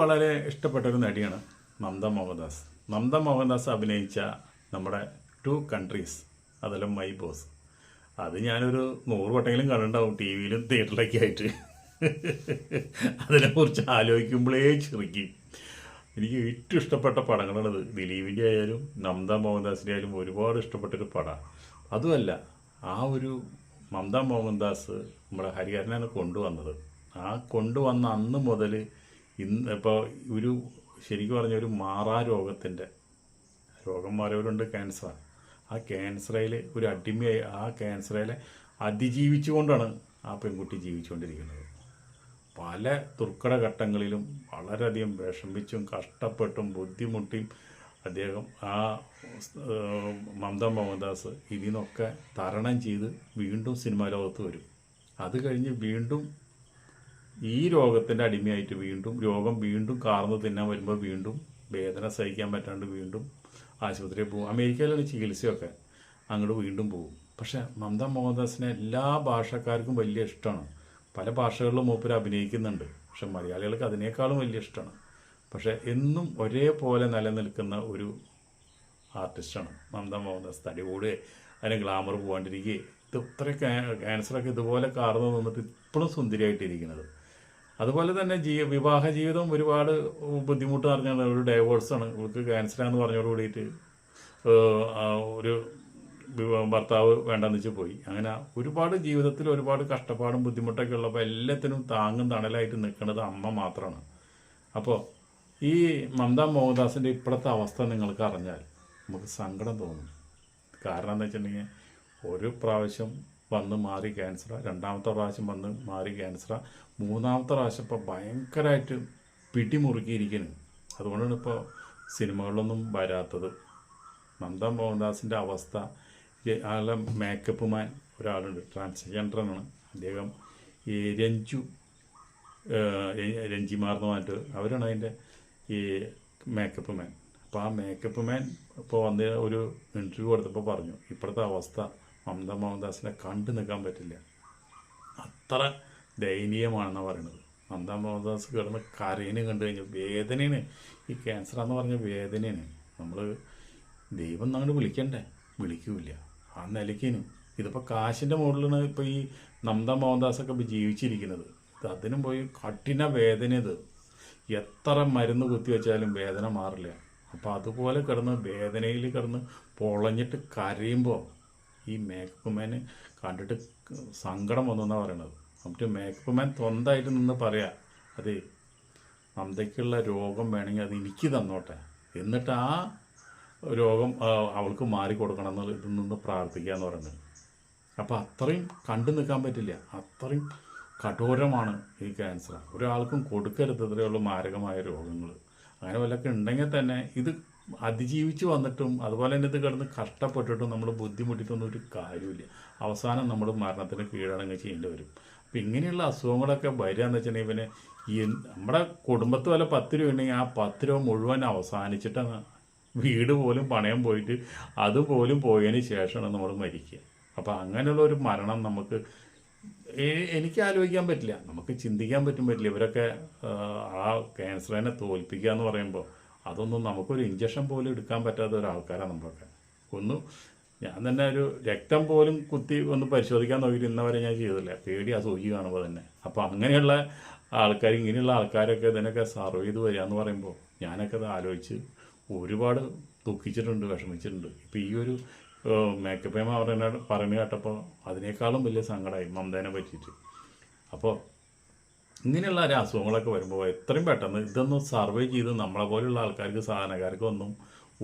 വളരെ ഇഷ്ടപ്പെട്ട ഒരു നടിയാണ് നന്ദ മോഹൻദാസ്. നന്ദ മോഹൻദാസ് അഭിനയിച്ച നമ്മുടെ ടു കൺട്രീസ് അതെല്ലാം മൈ ബോസ് അത് ഞാനൊരു നൂറ് വട്ടെങ്കിലും കണ്ടിട്ടുണ്ടാവും ടി വിയിലും തിയേറ്ററിലൊക്കെ ആയിട്ട്. അതിനെക്കുറിച്ച് ആലോചിക്കുമ്പോഴേ ചിരിക്കും എനിക്ക് ഏറ്റവും ഇഷ്ടപ്പെട്ട പടങ്ങളുള്ളത് ദിലീപിന്റെ ആയാലും നന്ദ മോഹൻദാസിന്റെ ആയാലും ഒരുപാട് ഇഷ്ടപ്പെട്ടൊരു പടമാണ് അതുമല്ല ആ ഒരു മമത മോഹൻദാസ് നമ്മുടെ ഹരിഹരനാണ് കൊണ്ടുവന്നത്. ആ കൊണ്ടുവന്ന അന്ന് മുതൽ ഇന്ന് ഇപ്പോൾ ഒരു ശരിക്കും പറഞ്ഞ ഒരു മാറാ രോഗത്തിന്റെ രോഗം മാറിയവരുണ്ട് ക്യാൻസർ ആ ക്യാൻസറയിൽ ഒരു അടിമയായി ആ ക്യാൻസറയിലെ അതിജീവിച്ചുകൊണ്ടാണ് ആ പെൺകുട്ടി ജീവിച്ചുകൊണ്ടിരിക്കുന്നത്. പല ദുർഘട ഘട്ടങ്ങളിലും വളരെയധികം വിഷമിച്ചും കഷ്ടപ്പെട്ടും ബുദ്ധിമുട്ടിയും അദ്ദേഹം ആ മമത മോഹൻദാസ് ഇതിൽ നിന്നൊക്കെ തരണം ചെയ്ത് വീണ്ടും സിനിമാ ലോകത്ത് വരും. അത് കഴിഞ്ഞ് വീണ്ടും ഈ രോഗത്തിന്റെ അടിമയായിട്ട് വീണ്ടും രോഗം വീണ്ടും കാർന്ന് തിന്നാൻ വരുമ്പോൾ വീണ്ടും വേദന സഹിക്കാൻ പറ്റാണ്ട് വീണ്ടും ആശുപത്രിയിൽ പോകും. അമേരിക്കയിലാണ് ചികിത്സയൊക്കെ. അങ്ങോട്ട് വീണ്ടും പോകും. പക്ഷേ മമത മോഹൻദാസിനെ എല്ലാ ഭാഷക്കാർക്കും വലിയ ഇഷ്ടമാണ്. പല ഭാഷകളിലും മൂപ്പർ അഭിനയിക്കുന്നുണ്ട്. പക്ഷെ മലയാളികൾക്ക് അതിനേക്കാളും വലിയ ഇഷ്ടമാണ്. പക്ഷേ എന്നും ഒരേപോലെ നിലനിൽക്കുന്ന ഒരു ആർട്ടിസ്റ്റാണ് മമത മോഹൻദാസ്. തടി കൂടുകയെ അതിന് ഗ്ലാമർ പോകാണ്ടിരിക്കുകയെ ഇത് ഇത്ര ക്യാൻസറൊക്കെ ഇതുപോലെ കാർന്ന് നിന്നിട്ട് ഇപ്പോഴും സുന്ദരിയായിട്ടിരിക്കുന്നത്. അതുപോലെ തന്നെ ജീ വിവാഹ ജീവിതം ഒരുപാട് ബുദ്ധിമുട്ട് നിറഞ്ഞാണ് ഒരു ഡൈവോഴ്സാണ് ഇവർക്ക് ക്യാൻസറാന്ന് പറഞ്ഞോട് കൂടിയിട്ട് ഒരു ഭർത്താവ് വേണ്ടെന്ന് വെച്ച് പോയി. അങ്ങനെ ഒരുപാട് ജീവിതത്തിൽ ഒരുപാട് കഷ്ടപ്പാടും ബുദ്ധിമുട്ടൊക്കെ ഉള്ളപ്പോൾ എല്ലാത്തിനും താങ്ങും തണലായിട്ട് നിൽക്കുന്നത് അമ്മ മാത്രമാണ്. അപ്പോൾ ഈ മമത മോഹൻദാസിന്റെ ഇപ്പോഴത്തെ അവസ്ഥ നിങ്ങൾക്ക് അറിഞ്ഞാൽ നമുക്ക് സങ്കടം തോന്നും. കാരണം എന്താ വെച്ചിട്ടുണ്ടെങ്കിൽ ഒരു പ്രാവശ്യം വന്ന് മാറി ക്യാൻസർ രണ്ടാമത്തെ പ്രാവശ്യം വന്ന് മാറി ക്യാൻസർ മൂന്നാമത്തെ പ്രാവശ്യം ഇപ്പോൾ ഭയങ്കരമായിട്ട് പിടിമുറുക്കിയിരിക്കുന്നു. അതുകൊണ്ടാണ് ഇപ്പോൾ സിനിമകളൊന്നും വരാത്തത്. നന്ദ മോഹൻദാസിന്റെ അവസ്ഥ. ആളെ മേക്കപ്പ് മാൻ ഒരാളുണ്ട്. ട്രാൻസ്ജെൻഡറാണ് അദ്ദേഹം ഈ രഞ്ജു ഏഹ്, ര- രഞ്ജിമാർ പറഞ്ഞിട്ട് അവരാണ് അതിന്റെ ഈ മേക്കപ്പ് മാൻ അപ്പോൾ ആ മേക്കപ്പ് മാൻ ഇപ്പോൾ വന്ന് ഒരു ഇന്റർവ്യൂ കൊടുത്തപ്പോൾ പറഞ്ഞു ഇപ്പോഴത്തെ അവസ്ഥ മമത മോഹൻദാസിനെ കണ്ടു നിൽക്കാൻ പറ്റില്ല. അത്ര ദയനീയമാണെന്നാണ് പറയുന്നത് മമത മോഹൻദാസ് കിടന്ന് കരയിന് കണ്ടു കഴിഞ്ഞു വേദനയാണ്. ഈ ക്യാൻസർ എന്ന് പറഞ്ഞ വേദനയാണ്. നമ്മൾ ദൈവം അങ്ങോട്ട് വിളിക്കണ്ടേ? വിളിക്കൂല ആ നിലയ്ക്കിനും. ഇതിപ്പോൾ കാശിന്റെ മുകളിലാണ് ഇപ്പോൾ ഈ നമത മോഹൻദാസൊക്കെ ഇപ്പോൾ ജീവിച്ചിരിക്കുന്നത് അതിനും പോയി കഠിന വേദന ഇത്. എത്ര മരുന്ന് കുത്തിവെച്ചാലും വേദന മാറില്ല. അപ്പോൾ അതുപോലെ കിടന്ന് വേദനയിൽ കിടന്ന് പൊളഞ്ഞിട്ട് കരയുമ്പോൾ ഈ മേക്കപ്പ് മാന് കണ്ടിട്ട് സങ്കടം വന്നെന്നാണ് പറയണത്. നമുക്ക് മേക്കപ്പ് മാൻ സ്വന്തമായിട്ട് നിന്ന് പറയാ അതെ മമതയ്ക്കുള്ള രോഗം വേണമെങ്കിൽ അത് എനിക്ക് തന്നോട്ടെ. എന്നിട്ട് ആ രോഗം അവൾക്ക് മാറിക്കൊടുക്കണം എന്നുള്ള ഇതിൽ നിന്ന് പ്രാർത്ഥിക്കുക എന്ന് പറയുന്നത്. അപ്പോൾ അത്രയും കണ്ടു നിൽക്കാൻ പറ്റില്ല. അത്രയും കഠോരമാണ് ഈ ക്യാൻസർ. ഒരാൾക്കും കൊടുക്കരുത്. ഇത്രയുള്ള മാരകമായ രോഗങ്ങൾ അങ്ങനെ വല്ലതൊക്കെ ഉണ്ടെങ്കിൽ തന്നെ ഇത് അതിജീവിച്ച് വന്നിട്ടും അതുപോലെ തന്നെ ഇത് കിടന്ന് കഷ്ടപ്പെട്ടിട്ടും നമ്മൾ ബുദ്ധിമുട്ടിയിട്ടൊന്നും ഒരു കാര്യമില്ല അവസാനം നമ്മൾ മരണത്തിന് കീഴടങ്ങ് ചെയ്യേണ്ടി വരും. അപ്പം ഇങ്ങനെയുള്ള അസുഖങ്ങളൊക്കെ വരിക എന്ന് വെച്ചിട്ടുണ്ടെങ്കിൽ പിന്നെ ഈ നമ്മുടെ കുടുംബത്ത് വല്ല പത്ത് രൂപ ഉണ്ടെങ്കിൽ ആ പത്ത് രൂപ മുഴുവൻ അവസാനിച്ചിട്ടാണ് വീട് പോലും പണയം പോയിട്ട് അതുപോലും പോയതിന് ശേഷമാണ് നമ്മൾ മരിക്കുക. അപ്പോൾ അങ്ങനെയുള്ള ഒരു മരണം നമുക്ക് എനിക്ക് ആലോചിക്കാൻ പറ്റില്ല. നമുക്ക് ചിന്തിക്കാൻ പറ്റും പറ്റില്ല. ഇവരൊക്കെ ആ ക്യാൻസറിനെ തോൽപ്പിക്കുക എന്ന് പറയുമ്പോൾ അതൊന്നും നമുക്കൊരു ഇഞ്ചക്ഷൻ പോലും എടുക്കാൻ പറ്റാത്ത ഒരാൾക്കാരാണ് നമ്മളൊക്കെ. ഒന്ന് ഞാൻ തന്നെ ഒരു രക്തം പോലും കുത്തി ഒന്ന് പരിശോധിക്കാൻ നോക്കിയിട്ട് ഞാൻ ചെയ്തില്ല. പേടി ആ സൂചി കാണുമ്പോൾ തന്നെ. അപ്പോൾ അങ്ങനെയുള്ള ആൾക്കാർ ഇങ്ങനെയുള്ള ആൾക്കാരൊക്കെ ഇതിനൊക്കെ സർവ് ചെയ്ത് വരിക എന്ന് പറയുമ്പോൾ ഞാനൊക്കെ അത് ആലോചിച്ച് ഒരുപാട് ദുഃഖിച്ചിട്ടുണ്ട് വിഷമിച്ചിട്ടുണ്ട്. ഇപ്പോൾ ഈ ഒരു മേക്കപ്പ് പറയുന്ന പറഞ്ഞു കേട്ടപ്പോൾ അതിനേക്കാളും വലിയ സങ്കടമായി മമതേനെ പറ്റിയിട്ട്. അപ്പോൾ ഇങ്ങനെയുള്ള ഒരു അസുഖങ്ങളൊക്കെ വരുമ്പോൾ എത്രയും പെട്ടെന്ന് ഇതൊന്നും സർവേ ചെയ്ത് നമ്മളെ പോലെയുള്ള ആൾക്കാർക്ക് സാധാരണക്കാർക്കൊന്നും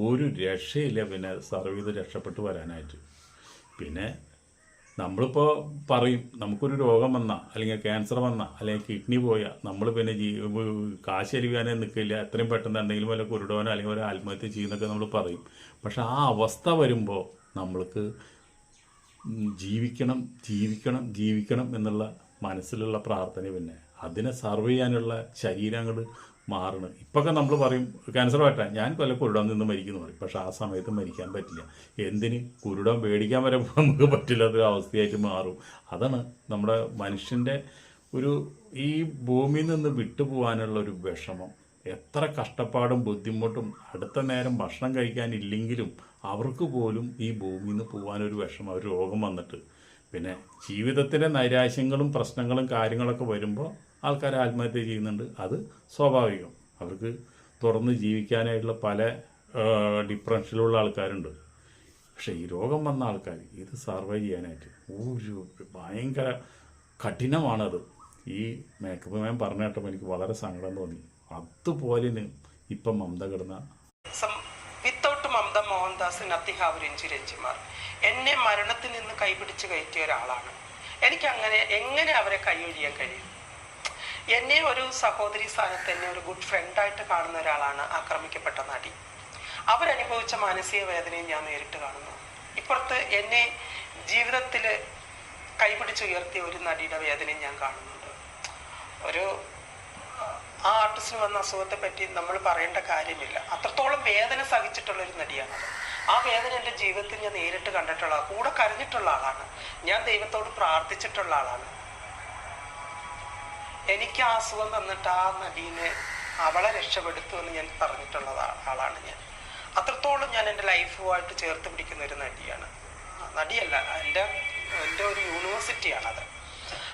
ഒരു രക്ഷയില്ല. പിന്നെ സർവേ ചെയ്ത് രക്ഷപ്പെട്ട് വരാനായിട്ട്. പിന്നെ നമ്മളിപ്പോൾ പറയും നമുക്കൊരു രോഗം വന്ന അല്ലെങ്കിൽ ക്യാൻസർ വന്ന അല്ലെങ്കിൽ കിഡ്നി പോയ നമ്മൾ പിന്നെ ജീ കാശ് അരിവാനേ നിൽക്കില്ല. എത്രയും പെട്ടെന്ന് എന്തെങ്കിലും വല്ല കുരുടോനോ അല്ലെങ്കിൽ ഒരു ആത്മഹത്യ ചെയ്യുന്നൊക്കെ നമ്മൾ പറയും. പക്ഷെ ആ അവസ്ഥ വരുമ്പോൾ നമ്മൾക്ക് ജീവിക്കണം ജീവിക്കണം ജീവിക്കണം എന്നുള്ള മനസ്സിലുള്ള പ്രാർത്ഥന പിന്നെ അതിനെ സർവ് ചെയ്യാനുള്ള ശരീരങ്ങൾ മാറണം. ഇപ്പൊക്കെ നമ്മൾ പറയും ക്യാൻസർ പറ്റാൻ. ഞാൻ കൊല്ല കുരുടാൻ നിന്ന് മരിക്കുന്നു പറയും. പക്ഷെ ആ സമയത്ത് മരിക്കാൻ പറ്റില്ല. എന്തിന്? കുരുടം പേടിക്കാൻ വരെ നമുക്ക് പറ്റില്ലാത്തൊരു അവസ്ഥയായിട്ട് മാറും. അതാണ് നമ്മുടെ മനുഷ്യന്റെ ഒരു ഈ ഭൂമിയിൽ നിന്ന് വിട്ടുപോകാനുള്ള ഒരു വിഷമം. എത്ര കഷ്ടപ്പാടും ബുദ്ധിമുട്ടും അടുത്ത നേരം ഭക്ഷണം കഴിക്കാനില്ലെങ്കിലും അവർക്ക് പോലും ഈ ഭൂമിയിൽ നിന്ന് പോകാനൊരു വിഷമം ഒരു രോഗം വന്നിട്ട്. പിന്നെ ജീവിതത്തിലെ നൈരാശ്യങ്ങളും പ്രശ്നങ്ങളും കാര്യങ്ങളൊക്കെ വരുമ്പോൾ ആൾക്കാർ ആത്മഹത്യ ചെയ്യുന്നുണ്ട്. അത് സ്വാഭാവികം. അവർക്ക് തുറന്ന് ജീവിക്കാനായിട്ടുള്ള പല ഡിപ്രഷനിലുള്ള ആൾക്കാരുണ്ട്. പക്ഷേ ഈ രോഗം വന്ന ആൾക്കാർ ഇത് സർവൈവ് ചെയ്യാനായിട്ട് ഒരു ഭയങ്കര കഠിനമാണത്. ഈ മേക്കപ്പ് മാൻ പറഞ്ഞ കേട്ടപ്പോൾ എനിക്ക് വളരെ സങ്കടം തോന്നി. അതുപോലെ ഇപ്പം മമത കിടന്ന. വിത്തൗട്ട് മമത മോഹൻദാസ് നത്തിങ് രഞ്ജി രഞ്ജിമാർ. എന്നെ മരണത്തിൽ നിന്ന് കൈപിടിച്ച് കയറ്റിയ ഒരാളാണ്. എനിക്ക് അങ്ങനെ എങ്ങനെ അവരെ കൈയൊഴിയാൻ കഴിയും? എന്നെ ഒരു സഹോദരി സ്ഥാനത്ത് എന്നെ ഒരു ഗുഡ് ഫ്രണ്ടായിട്ട് കാണുന്ന ഒരാളാണ് ആക്രമിക്കപ്പെട്ട നടി. അവരനുഭവിച്ച മാനസിക വേദനയും ഞാൻ നേരിട്ട് കാണുന്നു. ഇപ്പുറത്ത് എന്നെ ജീവിതത്തിൽ കൈപിടിച്ചുയർത്തിയ ഒരു നടിയുടെ വേദനയും ഞാൻ കാണുന്നുണ്ട്. ഒരു ആ ആർട്ടിസ്റ്റിന് വന്ന അസുഖത്തെ പറ്റി നമ്മൾ പറയേണ്ട കാര്യമില്ല. അത്രത്തോളം വേദന സഹിച്ചിട്ടുള്ള ഒരു നടിയാണ് ആ വേദന എന്റെ ജീവിതത്തിൽ ഞാൻ നേരിട്ട് കണ്ടിട്ടുള്ള കൂടെ കരഞ്ഞിട്ടുള്ള ആളാണ്. ഞാൻ ദൈവത്തോട് പ്രാർത്ഥിച്ചിട്ടുള്ള ആളാണ്. എനിക്ക് ആ അസുഖം തന്നിട്ട് ആ നടീനെ അവളെ രക്ഷപ്പെടുത്തു എന്ന് ഞാൻ പറഞ്ഞിട്ടുള്ള ആളാണ് ഞാൻ. അത്രത്തോളം ഞാൻ എന്റെ ലൈഫുമായിട്ട് ചേർത്ത് പിടിക്കുന്ന ഒരു നടിയാണ്. നടിയല്ല എന്റെ എന്റെ ഒരു യൂണിവേഴ്സിറ്റിയാണത്.